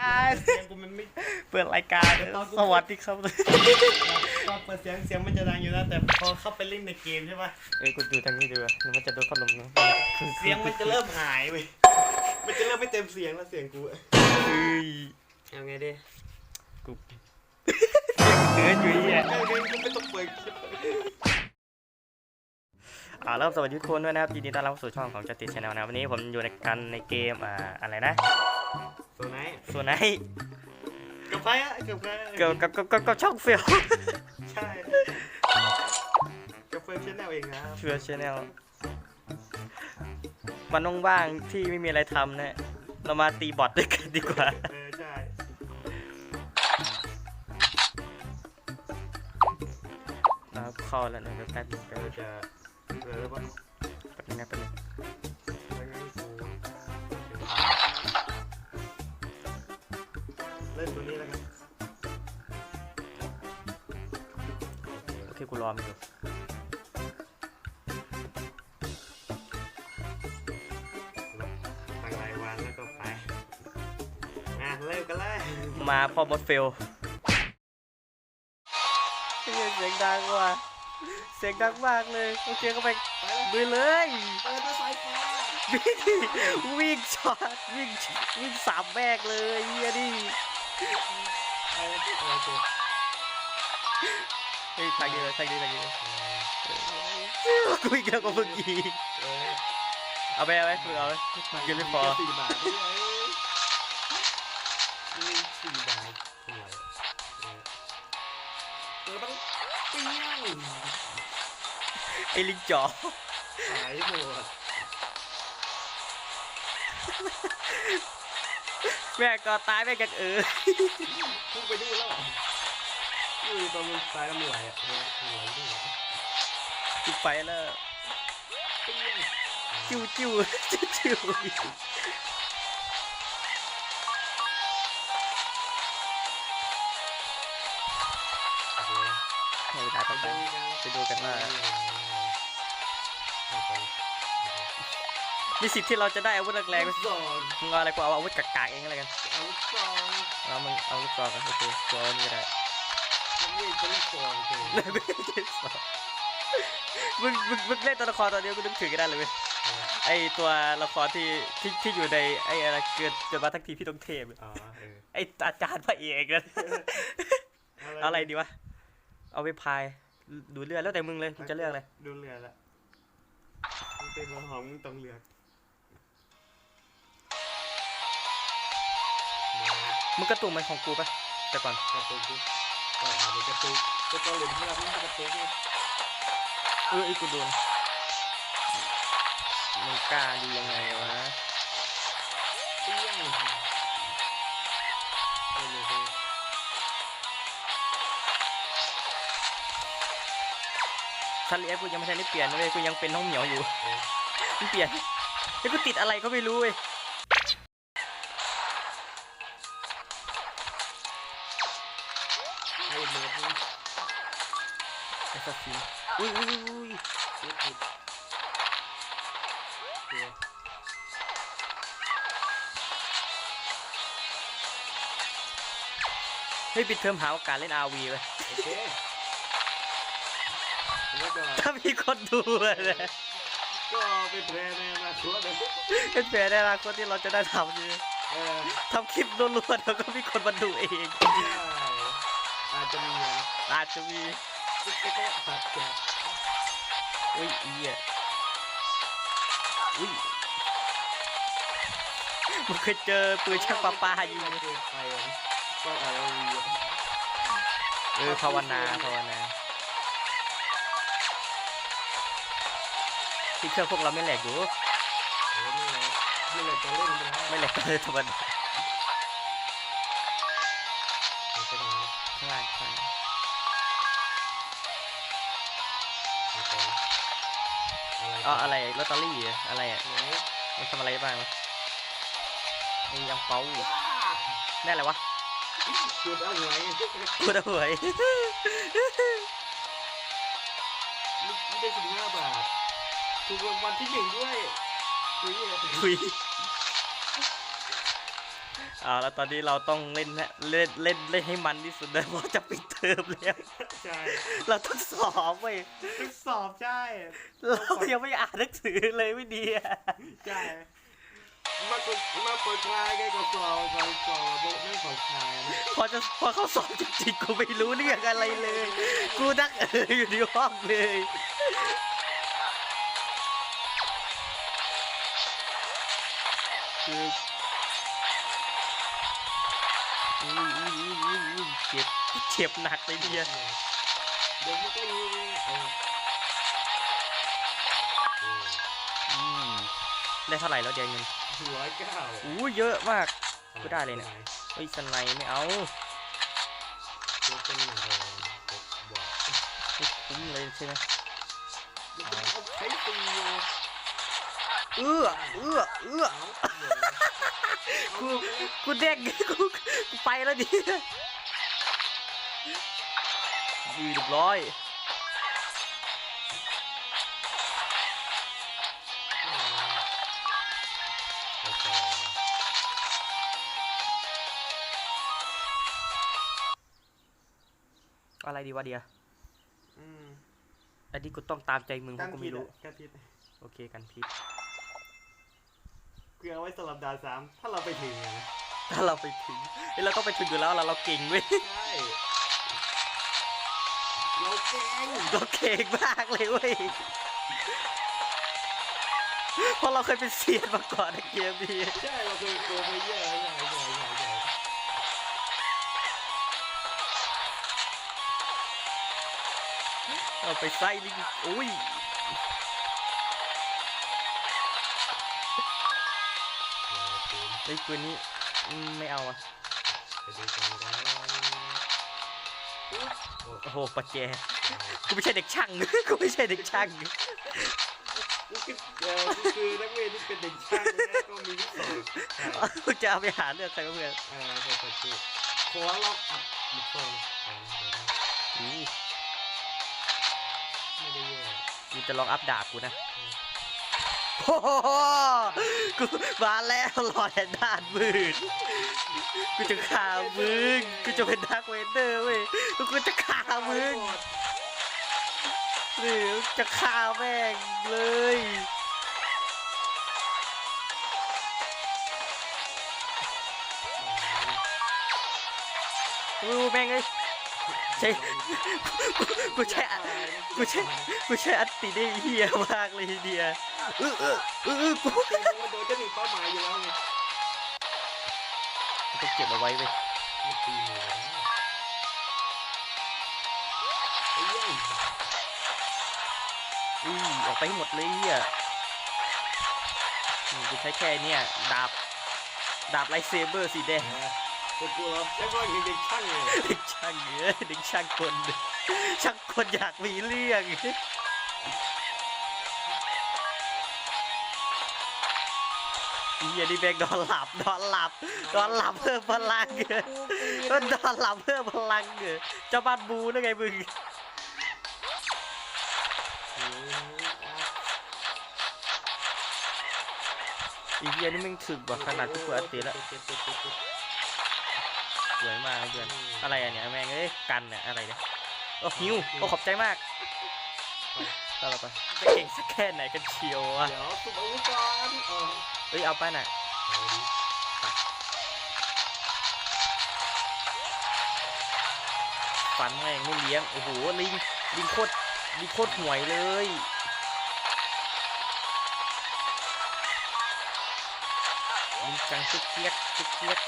อ่าเสียงกูมันไม่เปิดรายการสวัสดีครับตอนเปิดเสียงเสียงมันจะดังอยู่นะแต่พอเข้าไปเล่นในเกมใช่ปะเอ้ยกูดูทางนี้ดูอะหรือมันจะโดนพัดลมนะเสียงมันจะเริ่มหายเว้ยมันจะเริ่มไม่เต็มเสียงแล้วเสียงกูอะเฮ้ยเอาไงดีกูเกินอยู่เนี่ยเอาไงกูไม่ต้องเปิดคลิปอ่าเริ่มสวัสดีทุกคนด้วยนะครับยินดีต้อนรับเข้าสู่ช่องของจติชแนลนะวันนี้ผมอยู่ในกันในเกมอ่าอะไรนะ ตัวไหนส่วนไหนกับใครอะกับใครเกี่ยวกับกับกับกับช่องเฟลใช่กับเฟิร์มชแนลเองนะครับเฟลชแนลวันว่างๆที่ไม่มีอะไรทำนะเรามาตีบอทด้วยกันดีกว่า เออใช่นะครับเข้าแล้วนะเดี๋ยวแป๊บนึงแป๊บเรานึงจะเปิดแล้วปะแป๊บนึงนะแป๊บนึง โอเคกูรอมันอยู่ตั้งรายวันแล้วก็ไปอะเริ่มกันเลยมาพอบอสเฟลเสียงดังว่ะเสียงดังมากเลย โอเคก็ไปไปแล้วลุยเลยเปิดตัวสายฟ้าวิ่งช็อตวิ่งวิ่งสามแบกเลยเฮียดิ ไปแล้วโอเคเฮ้ยทางนี้เลยทางนี้ทางนี้เลยกูอีกแล้วก็เพิ่งยิงเออเอาไปเอาไปมึงเอาไปยิงไม่พอสี่บาทด้วยนี่สี่บาทเท่าไหร่เออเออต้องเปี้ยงไอ้ลิงจ๋อหายหมดแม่ก็ตายแม่กันเออพุ่งไปดูแล้ว อยู่ตรงมันตายแล้วมันไหลอะเออไหลด้วยกูไปแล้วจิ้วจิ้วจิ้วจิ้วโอเคไม่ได้ต่อไปไปดูกันว่ามีสิทธิ์ที่เราจะได้อาวุธแรงๆไหมสองมึงเอาอะไรกูเอาอาวุธกากๆเองอะไรกัน เอาสองเอามึงเอาลูกซองกันโอเคกูเอาอันนี่ก็ได้ ทำนี่เป็นสองโอเคมึงมึงมึงเล่นตัวละครตอนเดียวกูนึกถึงกันได้เลยเว้ยไอตัวละครที่ที่ที่อยู่ในไออะไรเกิดเกิดมาทั้งทีพี่ต้องเทพอะอ๋อเออไออาจารย์พระเอกนะเอาอะไรดีวะ เอาไปพาย ดูเลือดแล้วแต่มึงเลยมึงจะเลือกอะไรดูเรือละมันเป็นหัวหอมมึงต้องเลือกมามึงกระตุกมันของกูปะแต่ก่อนกระตุก ก็อาจจะกระตุกก็ต้องเล่นเพื่อนมึงกระตุกดิเออไอ้กูโดนมึงกล้าดียังไงวะเปี้ยงเออเลยสิทันเลียกูยังไม่ทันได้เปลี่ยนเลยกูยังเป็นน้องเหมียวอยู่เออมึงเปลี่ยนไอ้กูติดอะไรก็ไม่รู้เว้ย ไอ้สัสซีอุ้ยอุ้ยอุ้ยติดติดเดี๋ยวเฮ้ยปิดเทอมหาโอกาสเล่นอาวีไปโอเคแล้วก็ถ้ามีคนดูอะนะก็เป็นแพร่ในอนาคตเลยเป็นแผนในอนาคตที่เราจะได้ทำใช่ไหมเออทำคลิปล้วนๆแล้วก็มีคนมาดูเองใช่อาจจะมีเงินอาจจะมี ก็ก็ก็ตัดจากอุ้ยอีอะอุ้ยมันเคยเจอปืนช่างปลาปลายิงเกินไปอะก็อาจจะมีอะเออภาวนาภาวนาที่เครื่องพวกเราไม่แหลกอยู่โอ้ไม่เลยไม่เลยจะเล่นกันแล้วไม่แหลกเลยธรรมดา อะไรอ๋ออะไรลอตเตอรี่เหรออะไรอะไหนมันทำอะไรบ้างวะไอ้ยังเป้าได้อะไรวะจุดเอาหวยกูได้หวยนี่ได้สิบห้าบาทถูกรางวัลที่หนึ่งด้วยอุ้ยคุยเอาแล้วตอนนี้เราต้องเล่นนะเล่นเล่นเล่นให้มันที่สุดเลยเพราะจะปิดเทอมแล้ว ใช่เราต้องสอบเว้ยทดสอบใช่เรายังไม่อ่านหนังสือเลยไม่ดีอะใช่มากดมาเปิดคลายแกก็สอบสอบสอบโบกนั่งผ่อนคลายนะพอจะพอเขาสอบจริงๆกูไม่รู้เรื่องอะไรเลย กูนักเอออยู่ในห้องเลยคืออุ้ เจ็บหนักเลยเนี่ยเดี๋ยวมันก็ยิงเออเอออืมได้เท่าไหร่แล้วเดียวเงินร้อยเก้าอู้เยอะมากกูได้เลยเนี่ยเฮ้ยสไนไม่เอาตัวเป็นหนังเลยบอกบอกไม่คุ้มเลยใช่ไหมมันเอาใช้ตีอยู่เอื้อเอื้อเอื้อกูกูเด้งกูกูไปแล้วดิ ยืเรียบร้อยอะไรดีวะเดียอืมอันนี้กูต้องตามใจมึงเพราะกูไม่รู้กันพิษโอเคกันพิษเพื่อเอาไว้สำหรับดาวสามถ้าเราไปถึงอะนะถ้าเราไปถึงเอ้ยเราต้องไปถึงอยู่แล้วเราเราเก่งเว้ยใช่ เราเก่งเราเก่งมากเลยเว้ย เพราะเราเคยเป็นเซียนมาก่อนในเกมนี้ใช่เราเคยโกงไปเยอะใช่ใช่ใช่ใช่เราไปไส้ลิงอุ้ย ไอ้ยปืนนี้อืมไม่เอาอะ ไปดูกันกันโอ้ โอ้โหปัจแจกูไม่ใช่เด็กช่าง กูไม่ใช่เด็กช่างนี่คือเออนี่คือนักเรียนที่เป็นเด็กช่างนะก็มีที่สองใช่กูจะเอาไปหาเรื่องใครวะเพื่อนเออใช่ใช่ใช่ขอเราอัดมิฟองอ่าเดี๋ยวนะอู้ไม่ได้แย่กูจะลองอัพดาบกูนะโอ้โห กูมาแล้วรอแต่ด้านมืด กูจะฆ่ามึง กูจะเป็นดักเวนเดอร์เว้ยกูจะฆ่ามึงหรือจะฆ่าแม่งเลยอู้แม่งเอ้ย ใช่กูใช่กูใช่กูใช่อัตติได้เฮียมากเลยทีเดียวเออเออเออเออกูคือมันโดนจะหนึ่งเป้าหมายอยู่แล้วไงต้องเก็บเอาไว้เว้ยมันตีหนูได้ไอ้เหี้ยอุ้ยออกไปให้หมดเลยเฮียนี่กูใช้แค่เนี่ยดาบดาบไลท์เซเบอร์สีแดง เออกูกลัวใช่ว่าเด็กช่างเลยเด็กช่างเอ้ยเด็กช่างคนช่างคนอยากมีเรื่องเฮียนี่แบงนอนหลับนอนหลับนอนหลับเพิ่มพลังเออนอนหลับเพิ่มพลังเออเจ้าบ้านบูได้ไงมึงอีเฮียนี่มึงถึกกว่าขนาดกูเปิดอันตีแล้ว สวยมากเพื่อนอะไรอะเนี่ยแม่งเอ้ยกันเนี่ยอะไรเนี่ยโอ้หิวโอ้ขอบใจมากต่อไปจะเก่งสักแค่ไหนกันเชียวอะเดี๋ยวสุบอาวุธก่อนเออเอ้ยเอาไปน่ะเอาดิฟันแม่งไม่เลี้ยงโอ้โหลิงลิงโคตรลิงโคตรห่วยเลยลิงจังซุกเกียกซุกเกียก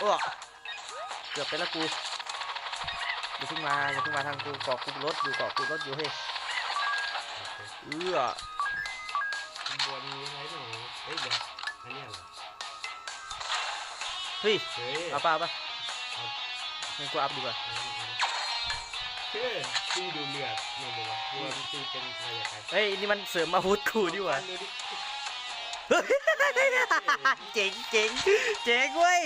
เออเกือบไปแล้วกูอย่าเพิ่งมาอย่าเพิ่งมาทางกูเกาะกูรถอยู่เกาะกูรถอยู่เฮ้ยเอื้อบัวมีอะไรหนูเฮ้ยเดี๋ยวอันเนี้ยเหรอเฮ้ยเฮ้ยเอาป่ะเอาป่ะงั้นกูอัพดีกว่าเฮ้ยตีดูเลือดเนี่ยบอกว่าบัวมันตีเป็นอะไรอย่างไรเฮ้ยนี่มันเสริมอาวุธกูดีกว่าดูดิเฮ้ยเจ๋งเจ๋งเจ๋งเว้ย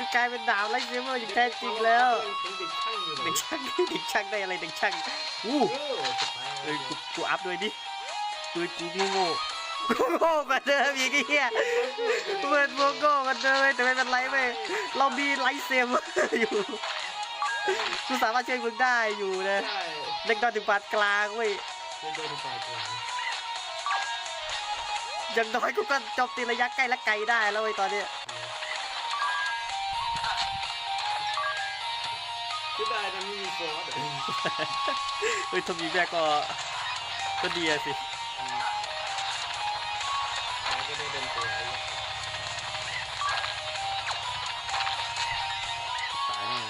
กูกลายเป็นดาวไลท์เซเบอร์อย่างแท้จริงแล้วเป็นเด็กช่างอยู่ไหนเด็กช่างเด็กช่างได้อะไรเด็กช่างอู้เออสไปร์เอ้ยกูกูอัพด้วยดิปืนกูนี่โง่กูโง่กว่าเดิมอีกไอ้เหี้ยเปิดโมโง่กว่าเดิมเว้ยแต่ไม่เป็นไรเว้ยเรามีไลท์เซเบอร์อยู่กูสามารถช่วยมึงได้อยู่นะใช่เล็กน้อยถึงปานกลางเว้ยเป็นโดนปลายกลางอย่างน้อยกูก็โจมตีระยะใกล้และไกลได้แล้วเว้ยตอนเนี้ ยคิดได้นะไม่มีฟอสเฮ้ยทำมีแม่ก็ก็ดีอะสิแล้วก็ได้เดินตัวไอ้ตายแน่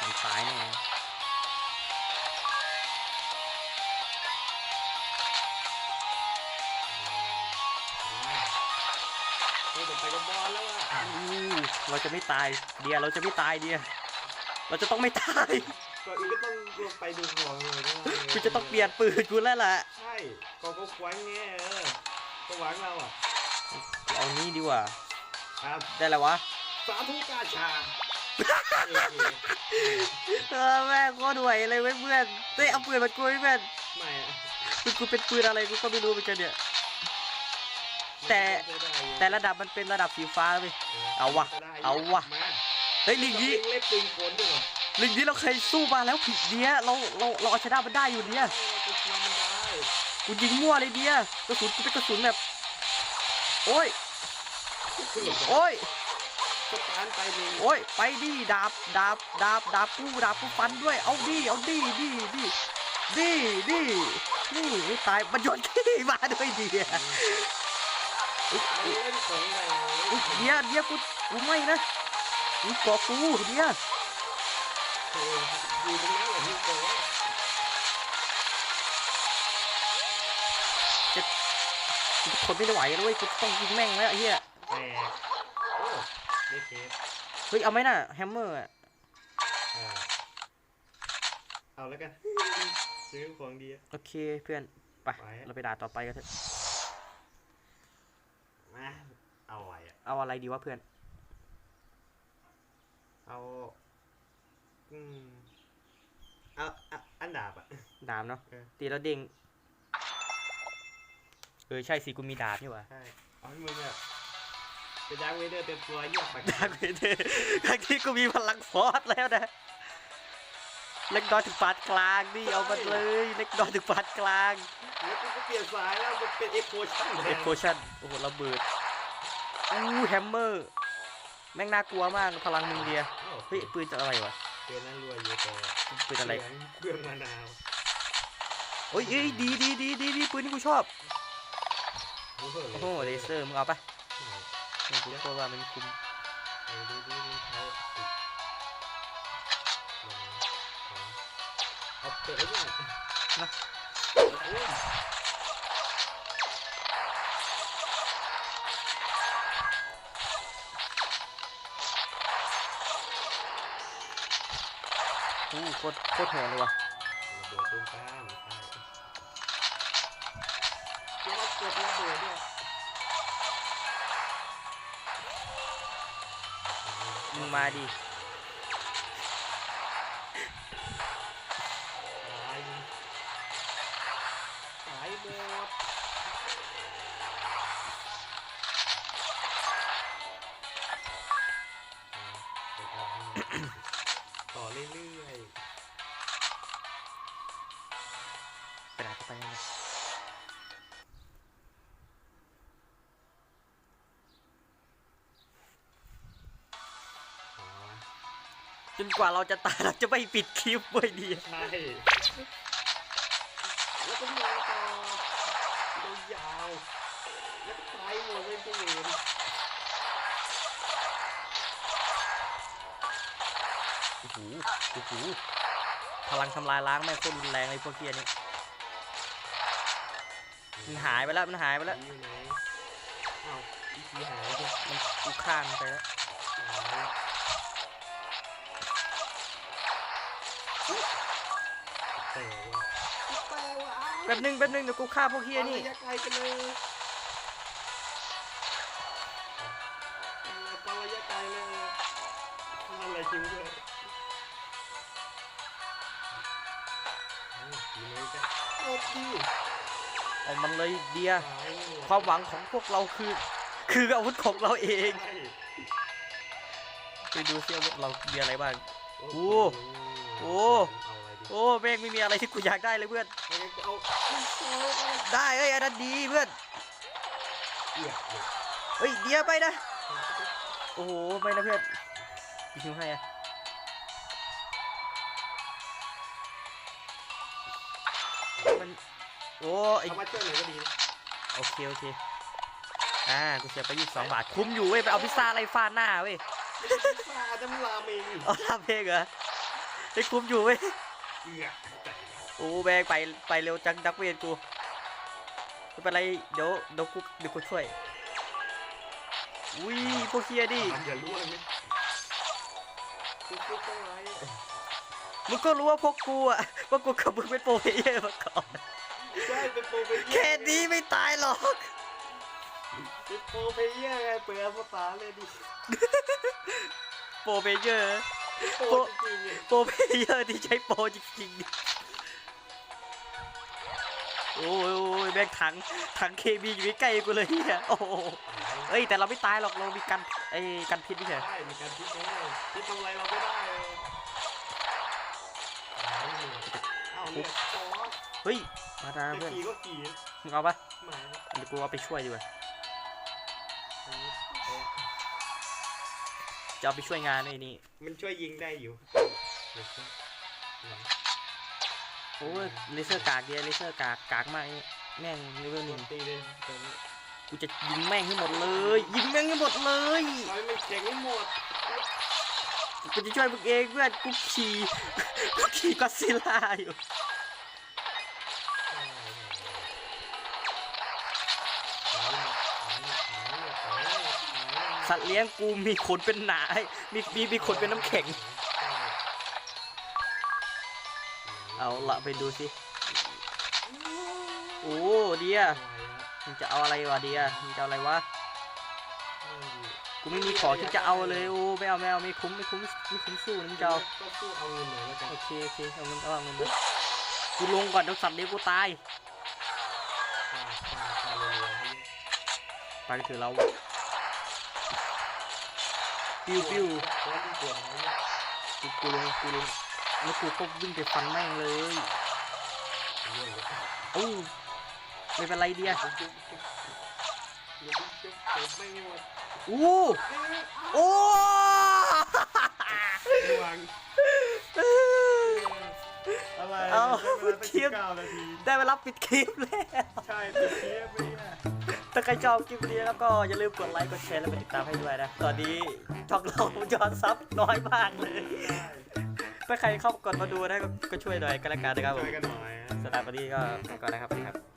มันตายแน่เฮ้ยเดี๋ยวไปกับบอลแล้วอะอู้เราจะไม่ตายเดียเราจะไม่ตายเดีย เราจะต้องไม่ตายก่อนอื่นก็ต้องลงไปดูของเลยนะกูจะต้องเปลี่ยนปืนกูแล้วล่ะใช่ก็ก็คว้างแง่เออก็หวังเราอะกูเอานี้ดีกว่าครับได้แล้ววะสาธุกาชาเอเคเออแม่งโคตรห่วยเลยเว้ยเพื่อนเฮ้ยเอาปืนมากูให้เพื่อนไม่อะปืนกูเป็นปืนอะไรกูก็ไม่รู้เหมือนกันเนี่ยแต่ใช้ได้อยู่แต่ระดับมันเป็นระดับสีฟ้าเว้ยเอาวะก็ได้ยู่เอาวะมา เฮ้ยลิงนี้เล็บปืนโคนด้วยเหรอลิงนี้เราเคยสู้มาแล้วผิดเดียเราเราเราเอาชนะมันได้อยู่เดียเราจะชนะมันได้กูยิงมั่วเลยเดียกระสุนกูเป็นกระสุนแบบโอ้ยคือแบบโอ้ยสตาร์ทไปเลยโอ้ยไปดิดาบดาบดาบดาบกูดาบกูฟันด้วยเอาดิเอาดิดิดิดิดินี่ไม่ตายมันโยนขี้มาด้วยเดียมันเล่นของอะไรอุ๊ยเดียเดียกูกูไม่นะ อุ้ยกอกูเดียเอออยู่ตรงนั้นเหรอพี่โก้กูทนไม่ไหวแล้วเว้ยกูต้องยิงแม่งแล้วไอ้เหี้ยแตกโอ้ได้เทปเฮ้ย เอาไหมน่ะ แฮมเมอร์อะเออเอาแล้วกัน ซื้อของดีอะโอเคเพื่อนไปไป เราไปด่าต่อไปกันเถอะมาเอาไว้อะเอาอะไรดีวะเพื่อน เอาอืมเอาอะอันดาบอะดาบเนาะเออ ตีแล้วเด้งเออใช่สิกูมีดาบนี่หว่าใช่เอาให้มึงอะเป็นดาร์คเวเดอร์เต็มตัวเยี่ยมไปดาร์คเวเดอร์ครั้งที่กูมีพลังฟอสแล้วนะเล็กน้อยถึงปานกลางนี่เอามันเลยเล็กน้อยถึงปานกลางแล้วกูก็เปลี่ยนสายแล้วมันเป็นเอ็กโคชั่นเอ็กโพชั่นโอ้โหระเบิดอู้แฮมเมอร์ แม่งน่ากลัวมากพลังมึงเดีย เฮ้ยปืนจะอะไรวะเปืนนั้นรวยอยู่แต่ปืนอะไรเครื่องมะนาวโอ้ยเอ้ยดีดีดีดีดีปืนที่กูชอบโอ้โหโอ้โหเลเซอร์มึงเอาปะมึงกูก็ว่ามันคุ้มเอาดูดูมันใช้ติดเอาเปิดไว้ด้วยนะ คตรโคตรโหดเลยว่ะระเบิดตรงกลางใช่จะมากดระเบิดด้วยมึงมาดิตายตายหมด นกว่าเราจะตายเราจะไม่ปิดคลิปไว้ดีใช่แล้วก็มาต่อยาวๆแล้วก็ตายหมดเลยพวกเวรโอ้โหโอ้โหพลังทำลายล้างแม่งโคตรรุนแรงเลยพวกเกียนี้มันหายไปแล้วมันหายไปแล้วอยู่ไหนอ้าวอีพีหายไปมันกูฆ่ามันไปแล้ว แต่ว่าแต่ว่าแป๊บนึงแป๊บนึงเดี๋ยวกูฆ่าพวกเฮียนี่ระยะไกลกันเลยปาระยะไกลเลยคิวด้วยเอ้ามีไหมจ๊ะโอ้ดิวเอามันเลยเดียตายความหวังของพวกเราคือ คืออาวุธของเราเองใช่ไปดูซิอาวุธเรามีอะไรบ้าง โอ้ โอ้โอ้เอาอะไรดีโอ้แม่งไม่มีอะไรที่กูอยากได้เลยเพื่อนเอาไงเอาได้เอ้ยอันนั้นดีเพื่อน เอียดเลยเฮ้ยเดียไปนะ โอ้โหไม่นะเพื่อนยิงให้อะมันโอ้ไอเอามาช่วยหน่อยก็ดีนะโอเคโอเคอ่ากูเสียไปยี่สิบสองบาทคุ้มอยู่เว้ยไปเอาพิซซ่าอะไรฟาดหน้าเว้ยฟาดน้ำลามเองเอาทำเองเหรอ ไอ้คุ้มอยู่เว้ยเอียดใจโอ้แบงไปไปเร็วจังดักเวนกูไม่เป็นไรเดี๋ยวเดี๋ยวกูเดี๋ยวกูช่วยอุ้ยพวกเฮียดิทำอย่าล่วงเลยคุกๆต้องไรมึงก็รู้ว่าพวกกูอะว่ากูกับมึงเป็นโปรเพลเยอร์มาก่อนใช่เป็นโปรเพลเยอร์แค่นี้ไม่ตายหรอกเป็นโปรเพลเยอร์ไงเปิดภาษาเลยดิโปรเพลเยอร์ โปรจริงๆเนี่ยโปรเพลเยอร์ที่ใช้โปรจริงๆดิโอ้ยโอ้ยแม่งถังถังเคมีอยู่ใกล้ๆกูเลยเฮียโอ้โหเอ้ยแต่เราไม่ตายหรอกเรามีกันไอ้กันพิษไม่ใช่เหรอใช่มีการพิดไงพิดทำอะไรเราไม่ได้เลยเอาเนี่ยจอดเฮ้ยมาดาจะเพื่อนขี่ก็ขี่มึงเอาปะหมาเดี๋ยวกูเอาไปช่วยดีกว่า จะเอาไปช่วยงานไอ้นี่มันช่วยยิงได้อยู่โอ้ยเลเซอร์กากเดียเลเซอร์กากกากมากไอ้แม่งเลเวลหนึ่งตีเลยตัวนี้กูจะยิงแม่งให้หมดเลย ยิงแม่งให้หมดเลยเอาให้มันแข็งให้หมดกูจะช่วยมึงเองเพื่อนกูขี่กูขี่ก็อดซิลล่าอยู่ สัตว์เลี้ยงกูมีขนเป็นหนามีมีมีขนเป็นน้ำแข็ง เอาละไปดูสิโอ้เดียมึงจะเอาอะไรวะเดียมึงจะเอาอะไรวะกูไม่มีของที่จะเอาเลยโอ้ไม่เอาไม่เอาไม่คุ้มไม่คุ้มไม่คุ้มสู้นะมึงจะเอาก็สู้เอาเงินหน่อยแล้วกันโอเคโอเคเอาเงินเอาเงินไปกูลงก่อนเดี๋ยวสัตว์เลี้ยงกูตายฟาดฟาดฟาดเร็วๆให้ไปถือเรา ปิ้วปิ้วร้อนที่ปวดเขาเนี่ยกูกูลงกูลงแล้วกูก็วิ่งไปฟันแม่งเลยเรื่องเลยเอ้าไม่เป็นไรเดียจุ๊บจุ๊บจุ๊บจุ๊บจุ๊บจุ๊บไม่ให้หมดอู้โอ้ระวังอะไรเอาใช้เวลาตั้งคลิปเก้านาทีได้เวลาปิดคลิปแล้ว ใช่ติดเทียบไปเนี่ย ถ้าใครชอบคลิปนี้แล้วก็อย่าลืมกดไลค์ กดแชร์ และกดติดตามให้ด้วยนะ ตอนนี้ช่องเรายอดซับน้อยมากเลย ถ้าใครเข้ากดมาดูนะก็ก็ช่วยหน่อยก็แล้วกันนะครับผช่มวยกันหน่อยนะสำหรับวันนี้ก็ไปก่อนนะครับสวัสดีครับ